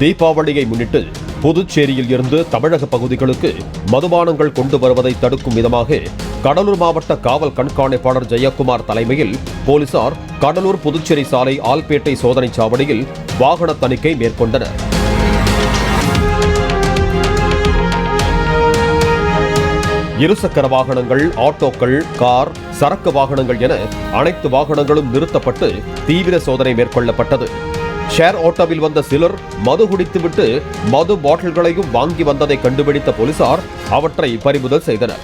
தீபாவளியை முன்னிட்டு புதுச்சேரியில் இருந்து தமிழக பகுதிகளுக்கு மதுபானங்கள் கொண்டு வருவதை தடுக்கும் விதமாக கடலூர் மாவட்ட காவல் கண்காணிப்பாளர் ஜெயக்குமார் தலைமையில் போலீசார் கடலூர் புதுச்சேரி சாலை ஆல்பேட்டை சோதனை சாவடியில் வாகன தணிக்கை மேற்கொண்டனர். இருசக்கர வாகனங்கள் ஆட்டோக்கள் கார் சரக்கு வாகனங்கள் என அனைத்து வாகனங்களும் நிறுத்தப்பட்டு தீவிர சோதனை மேற்கொள்ளப்பட்டது. ஷேர் ஆட்டோவில் வந்த சிலர் மது குடித்துவிட்டு மது பாட்டில்களையும் வாங்கி வந்ததை கண்டுபிடித்த போலீசார் அவற்றை பறிமுதல் செய்தனர்.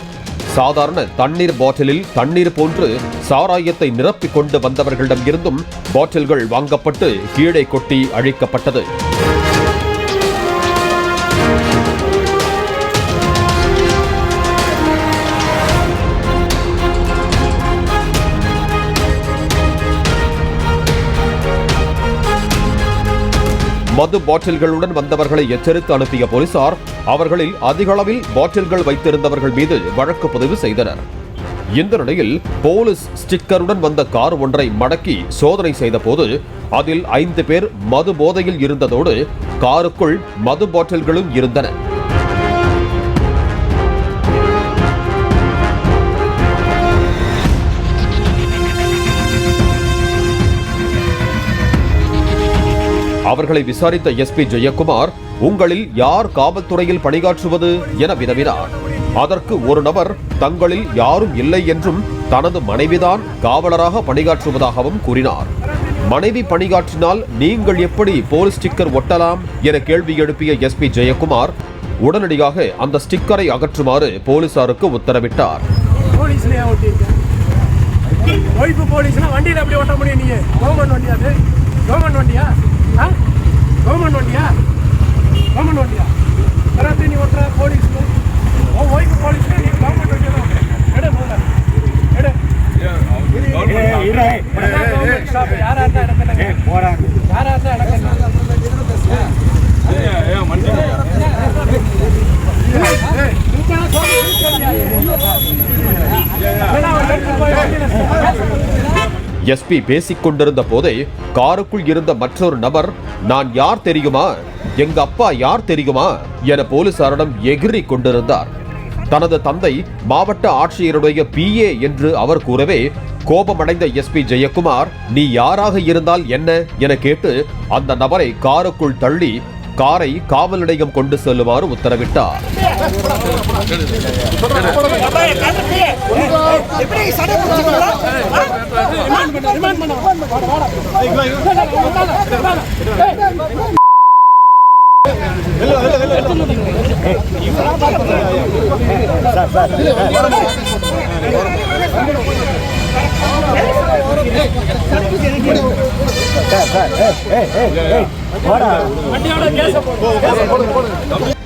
சாதாரண தண்ணீர் பாட்டிலில் தண்ணீர் போன்று சாராயத்தை நிரப்பிக் கொண்டு வந்தவர்களிடம் இருந்தும் பாட்டில்கள் வாங்கப்பட்டு கீழே கொட்டி அழிக்கப்பட்டது. மது பாட்டில்களுடன் வந்தவர்களை எச்சரித்து அனுப்பிய போலீசார் அவர்களில் அதிக அளவில் பாட்டில்கள் வைத்திருந்தவர்கள் மீது வழக்கு பதிவு செய்தனர். இந்த நிலையில் போலீஸ் ஸ்டிக்கருடன் வந்த கார் ஒன்றை மடக்கி சோதனை செய்தபோது அதில் ஐந்து பேர் மது போதையில் இருந்ததோடு காருக்குள் மது பாட்டில்களும் இருந்தன. அவர்களை விசாரித்த எஸ்பி ஜெயக்குமார் உங்களில் யார் காவல்துறையில் பணியாற்றுவது? என வினவினார். அதற்கு ஒரு நபர் தங்களில் யாரும் இல்லை என்றும் தனது மனைவிதான் காவலராக பணியாற்றுவதாகவும் கூறினார். மனைவி பணியாற்றினால் நீங்கள் எப்படி போலீஸ் ஸ்டிக்கர் ஒட்டலாம்? என கேள்வி எழுப்பிய எஸ்பி ஜெயக்குமார் உடனடியாக அந்த ஸ்டிக்கரை அகற்றுமாறு போலீசாருக்கு உத்தரவிட்டார். ஒய்ஃபு போலீஸ்னா வண்டியில் எப்படி ஓட்ட முடியும் நீங்க? கவர்மெண்ட் வண்டியா அது? கவர்மெண்ட் வண்டியா? கவர்மெண்ட் வண்டியா கவர்மெண்ட் வண்டியா வேற நீ ஓட்டுற போலீஸ் உன் ஒய்ஃபு போலீஸ் நீ கவர்மெண்ட் வண்டியா தான் எடு முதல்ல எடு யாரா இருந்தா இடத்துல யாரா இருந்தா இடத்துல எஸ்பி பேசிக் கொண்டிருந்த போதே காருக்குள் இருந்த மற்றொரு நபர் நான் யார் தெரியுமா? எங்க அப்பா யார் தெரியுமா? என போலீசாரிடம் எகிரி கொண்டிருந்தார். தனது தந்தை மாவட்ட ஆட்சியருடைய பிஏ என்று அவர் கூறவே கோபமடைந்த எஸ்பி ஜெயக்குமார் நீ யாராக இருந்தால் என்ன? என கேட்டு அந்த நபரை காருக்குள் தள்ளி காரை காவல் நிலையம் கொண்டு செல்லுமாறு உத்தரவிட்டார் வண்டியோட கேஸ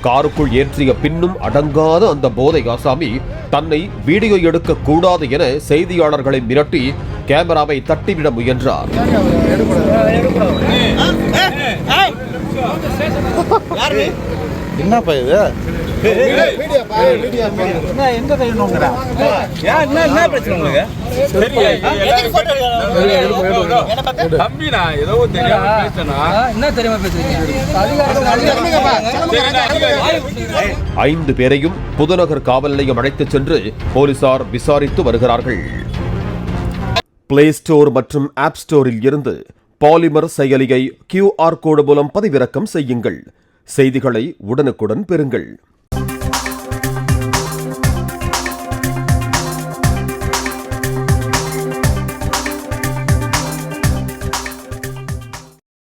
காருக்குள் ஏற்றிய பின்னும் அடங்காத அந்த போதை ஆசாமி தன்னை வீடியோ எடுக்க கூடாது என செய்தியாளர்களை மிரட்டி கேமராவை தட்டிவிட முயன்றார். என்னப்பா இது? எங்க கையணுங்கிற ஏன் என்ன என்ன பிரச்சனை உங்களுக்கு? தம்பி நான் ஏதோ தெரியாம பேசிட்டேனா என்ன தெரியுமா பேசுறீங்க? ஐந்து பேரையும் புதுநகர் காவல் நிலையம் அழைத்துச் சென்று போலீசார் விசாரித்து வருகிறார்கள். பிளே ஸ்டோர் மற்றும் ஆப் ஸ்டோரில் இருந்து பாலிமர் செயலியை கியூஆர் கோடு மூலம் பதிவிறக்கம் செய்யுங்கள். செய்திகளை உடனுக்குடன் பெறுங்கள்.